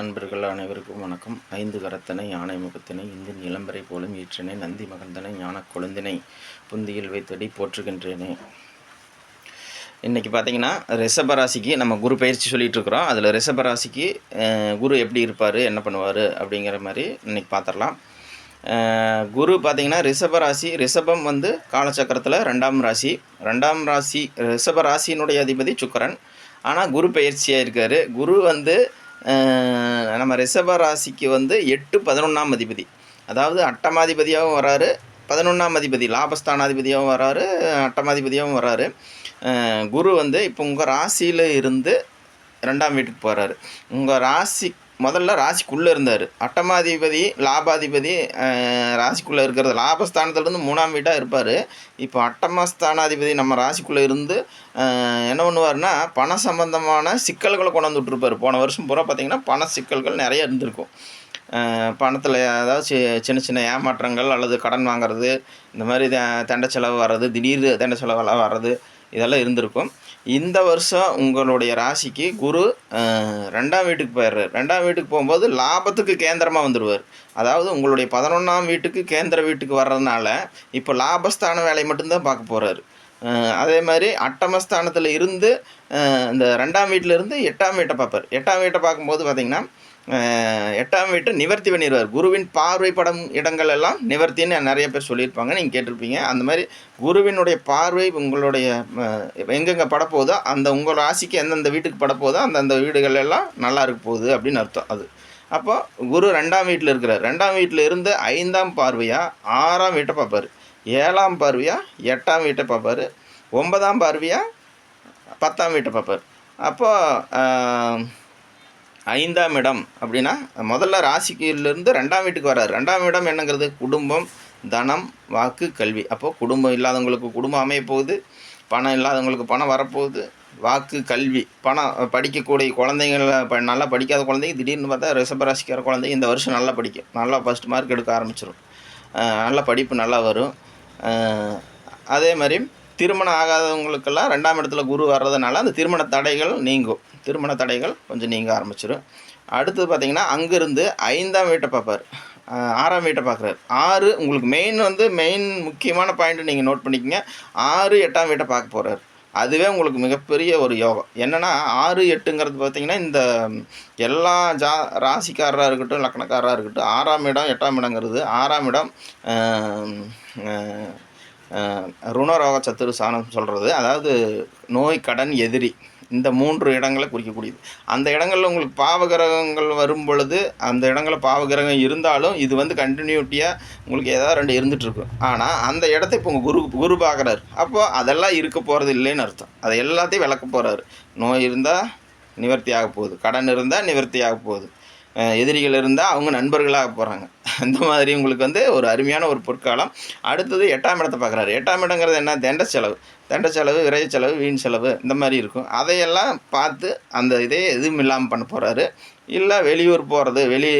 நண்பர்கள் அனைவருக்கும் வணக்கம். ஐந்து கரத்தனை யானை முகத்தினை இந்து நிலம்பரை போலும் ஈற்றனை நந்தி மகந்தனை ஞான கொழுந்தினை புந்தியில் வைத்தடி போற்றுகின்றேனே. இன்றைக்கி பார்த்தீங்கன்னா ரிஷபராசிக்கு நம்ம குரு பயிற்சி சொல்லிகிட்டு இருக்கிறோம். அதில் ரிஷபராசிக்கு குரு எப்படி இருப்பார் என்ன பண்ணுவார் அப்படிங்கிற மாதிரி இன்னைக்கு பார்த்துடலாம் குரு பார்த்திங்கன்னா ரிஷபராசி ரிஷபம் வந்து காலச்சக்கரத்தில் ரெண்டாம் ராசி. ரெண்டாம் ராசி ரிஷப ராசியினுடைய அதிபதி சுக்கரன். ஆனால் குரு பயிற்சியாக இருக்கார். குரு வந்து நம்ம ரிஷப ராசிக்கு வந்து எட்டு பதினொன்றாம் அதிபதி. அதாவது அட்டமாதிபதியாகவும் வராரு பதினொன்றாம் அதிபதி லாபஸ்தானாதிபதியாகவும் வராரு அட்டமாதிபதியாகவும் வராரு. குரு வந்து இப்போ உங்கள் ராசியில் இருந்து ரெண்டாம் வீட்டுக்கு போகிறாரு உங்கள் ராசி முதல்ல ராசிக்குள்ளே இருந்தார். அட்டமாதிபதி லாபாதிபதி ராசிக்குள்ளே இருக்கிறது. லாபஸ்தானத்துலேருந்து மூணாம் வீட்டாக இருப்பார். இப்போ அட்டமஸ்தானாதிபதி நம்ம ராசிக்குள்ளே இருந்து என்ன பண்ணுவார்னா பண சம்பந்தமான சிக்கல்களை கொண்டு வந்து போன வருஷம் பூரா பார்த்திங்கன்னா பண சிக்கல்கள் நிறைய இருந்திருக்கும். பணத்தில் ஏதாவது சி- சின்ன சின்ன ஏமாற்றங்கள் அல்லது கடன் வாங்குறது இந்த மாதிரி த- தண்ட செலவு வர்றது திடீர் தண்ட செலவெல்லாம் வர்றது இதெல்லாம் இருந்திருக்கும். இந்த வருஷம் உங்களுடைய ராசிக்கு குரு ரெண்டாம் வீட்டுக்கு போயிடுறாரு. ரெண்டாம் வீட்டுக்கு போகும்போது லாபத்துக்கு கேந்திரமாக வந்துடுவார் அதாவது உங்களுடைய பதினொன்றாம் வீட்டுக்கு கேந்திர வீட்டுக்கு வர்றதுனால இப்போ லாபஸ்தான வேலையை மட்டும்தான் பார்க்க போகிறாரு அதே மாதிரி அட்டமஸ்தானத்தில் இருந்து இந்த ரெண்டாம் வீட்டில் இருந்து எட்டாம் வீட்டை பார்ப்பார். எட்டாம் வீட்டை பார்க்கும்போது பார்த்திங்கன்னா எட்டாம் வீட்டை நிவர்த்தி பண்ணிடுவார் குருவின் பார்வை படம் இடங்கள் எல்லாம் நிவர்த்தின்னு நிறைய பேர் சொல்லியிருப்பாங்க. நீங்கள் கேட்டிருப்பீங்க. அந்த மாதிரி குருவினுடைய பார்வை உங்களுடைய எங்கெங்கே படப்போதோ அந்த உங்கள் ராசிக்கு எந்தெந்த வீட்டுக்கு படப்போதோ அந்தந்த வீடுகள் எல்லாம் நல்லா இருக்க போகுது அப்படின்னு அர்த்தம் அது. அப்போ குரு ரெண்டாம் வீட்டில் இருக்கிறார். ரெண்டாம் வீட்டில் இருந்து ஐந்தாம் பார்வையாக ஆறாம் வீட்டை பார்ப்பார். ஏழாம் பார்வையாக எட்டாம் வீட்டை பார்ப்பார். ஒன்பதாம் பார்வையாக பத்தாம் வீட்டை பார்ப்பார். அப்போ ஐந்தாம் இடம் அப்படின்னா முதல்ல ராசிக்கிலிருந்து ரெண்டாம் வீட்டுக்கு வர்றாரு. ரெண்டாம் இடம் என்னங்கிறது? குடும்பம் தனம் வாக்கு கல்வி. அப்போது குடும்பம் இல்லாதவங்களுக்கு குடும்பம் அமைய போகுது. பணம் இல்லாதவங்களுக்கு பணம் வரப்போகுது. வாக்கு கல்வி பணம் படிக்கக்கூடிய குழந்தைங்கள ப நல்லா படிக்காத குழந்தைங்க திடீர்னு பார்த்தா ரிஷபராசிக்கார குழந்தைங்க இந்த வருஷம் நல்லா படிக்கும். நல்லா ஃபஸ்ட் மார்க் எடுக்க ஆரம்பிச்சிடும் நல்ல படிப்பு நல்லா வரும். அதே மாதிரி திருமணம் ஆகாதவங்களுக்கெல்லாம் ரெண்டாம் இடத்துல குரு வர்றதுனால அந்த திருமண தடைகள் நீங்கும். திருமண தடைகள் கொஞ்சம் நீங்க ஆரம்பிச்சிடும் அடுத்தது பார்த்தீங்கன்னா அங்கேருந்து ஐந்தாம் வீட்டை பார்ப்பார். ஆறாம் வீட்டை பார்க்குறாரு. ஆறு உங்களுக்கு மெயின் வந்து மெயின் முக்கியமான பாயிண்ட் நீங்கள் நோட் பண்ணிக்கங்க. ஆறு எட்டாம் வீட்டை பார்க்க போகிறாரு அதுவே உங்களுக்கு மிகப்பெரிய ஒரு யோகம். என்னென்னா ஆறு எட்டுங்கிறது பார்த்தீங்கன்னா இந்த எல்லா ஜா ராசிக்காரராக இருக்கட்டும் லக்னக்காரராக இருக்கட்டும் ஆறாம் இடம் எட்டாம் இடங்கிறது. ஆறாம் இடம் ருணரோக சத்துரு சாணம் சொல்கிறது அதாவது நோய் கடன் எதிரி. இந்த மூன்று இடங்களை குறிக்கக்கூடியது. அந்த இடங்களில் உங்களுக்கு பாவகிரகங்கள் வரும் பொழுது அந்த இடங்களில் பாவகிரகம் இருந்தாலும் இது வந்து கண்டினியூட்டியாக உங்களுக்கு ஏதாவது ரெண்டு இருந்துகிட்ருக்கும் ஆனால் அந்த இடத்த இப்போ உங்கள் குரு குரு பார்க்குறாரு. அப்போ அதெல்லாம் இருக்க போகிறது இல்லைன்னு அர்த்தம். அதை எல்லாத்தையும் விளக்க போகிறாரு நோய் இருந்தால் நிவர்த்தி ஆக போகுது. கடன் இருந்தால் நிவர்த்தி ஆக போகுது எதிரிகள் இருந்தால் அவங்க நண்பர்களாக போகிறாங்க அந்த மாதிரி உங்களுக்கு வந்து ஒரு அருமையான ஒரு பொற்காலம். அடுத்தது எட்டாம் இடத்தை பார்க்குறாரு. எட்டாம் இடங்கிறது என்ன? தண்ட செலவு. தண்ட செலவு விரைய செலவு வீண் செலவு இந்த மாதிரி இருக்கும். அதையெல்லாம் பார்த்து அந்த இதே எதுவும் இல்லாமல் பண்ண போகிறாரு இல்லை வெளியூர் போகிறது வெளி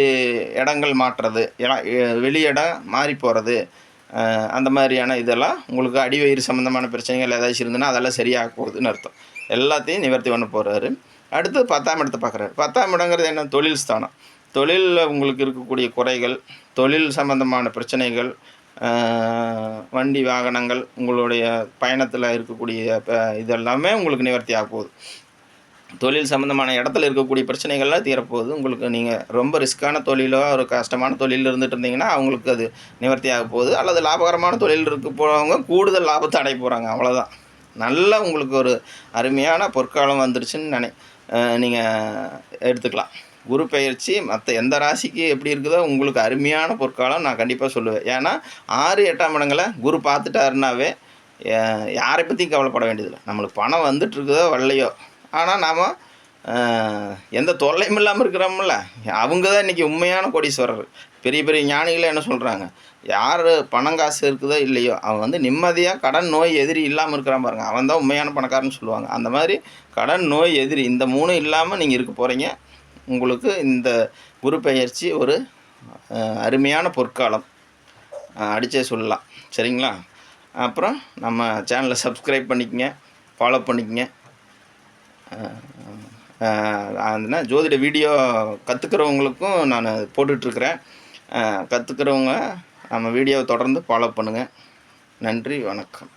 இடங்கள் மாற்றுறது வெளி இடம் மாறி போகிறது அந்த மாதிரியான இதெல்லாம் உங்களுக்கு அடிவயிறு சம்மந்தமான பிரச்சனைகள் ஏதாச்சும் இருந்ததுன்னா அதெல்லாம் சரியாக போகுதுன்னு அர்த்தம். எல்லாத்தையும் நிவர்த்தி பண்ண போகிறாரு அடுத்து பத்தாம் இடத்தை பார்க்குறாரு. பத்தாம் இடங்கிறது என்ன? தொழில் ஸ்தானம். தொழிலில் உங்களுக்கு இருக்கக்கூடிய குறைகள் தொழில் சம்பந்தமான பிரச்சனைகள் வண்டி வாகனங்கள் உங்களுடைய பயணத்தில் இருக்கக்கூடிய இதெல்லாமே உங்களுக்கு நிவர்த்தி ஆக போகுது. தொழில் சம்மந்தமான இடத்துல இருக்கக்கூடிய பிரச்சனைகள்லாம் தீரப்போகுது. உங்களுக்கு நீங்கள் ரொம்ப ரிஸ்க்கான தொழிலோ ஒரு கஷ்டமான தொழில் இருந்துட்டு இருந்தீங்கன்னா அவங்களுக்கு அது நிவர்த்தி ஆக போகுது. அல்லது லாபகரமான தொழில் இருக்க போகிறவங்க கூடுதல் லாபத்தை அடைய போகிறாங்க அவ்வளோதான் நல்ல உங்களுக்கு ஒரு அருமையான பொற்காலம் வந்துருச்சுன்னு நினை நீங்கள் எடுத்துக்கலாம். குரு பயிற்சி மற்ற எந்த ராசிக்கு எப்படி இருக்குதோ உங்களுக்கு அருமையான பொற்காலம் நான் கண்டிப்பாக சொல்லுவேன். ஏன்னா ஆறு எட்டாம் இடங்களை குரு பார்த்துட்டாருனாவே யாரை பற்றியும் கவலைப்பட வேண்டியதில்லை. நம்மளுக்கு பணம் வந்துட்டுருக்குதோ வரலையோ. ஆனால் நாம் எந்த தொல்லையும் இல்லாமல் இருக்கிறோம்ல. அவங்க தான் இன்றைக்கி உண்மையான கோடீஸ்வரர். பெரிய பெரிய ஞானிகளை என்ன சொல்கிறாங்க யார் பணம் காசு இருக்குதோ இல்லையோ அவன் வந்து நிம்மதியாக கடன் நோய் எதிரி இல்லாமல் இருக்கிறான் பாருங்க. அவன் தான் உண்மையான பணக்காரன்னு சொல்லுவாங்க. அந்த மாதிரி கடன் நோய் எதிரி இந்த மூணும் இல்லாமல் நீங்கள் இருக்க போகிறீங்க உங்களுக்கு இந்த குரு பெயர்ச்சி ஒரு அருமையான பொற்காலம். அடித்தே சொல்லலாம். சரிங்களா? அப்புறம் நம்ம சேனலை சப்ஸ்கிரைப் பண்ணிக்கங்க ஃபாலோ பண்ணிக்கங்க. அதுனா ஜோதிட வீடியோ கற்றுக்கிறவங்களுக்கும் நான் போட்டுட்ருக்கிறேன். கற்றுக்கிறவங்க நம்ம வீடியோவை தொடர்ந்து ஃபாலோ பண்ணுங்கள் நன்றி வணக்கம்.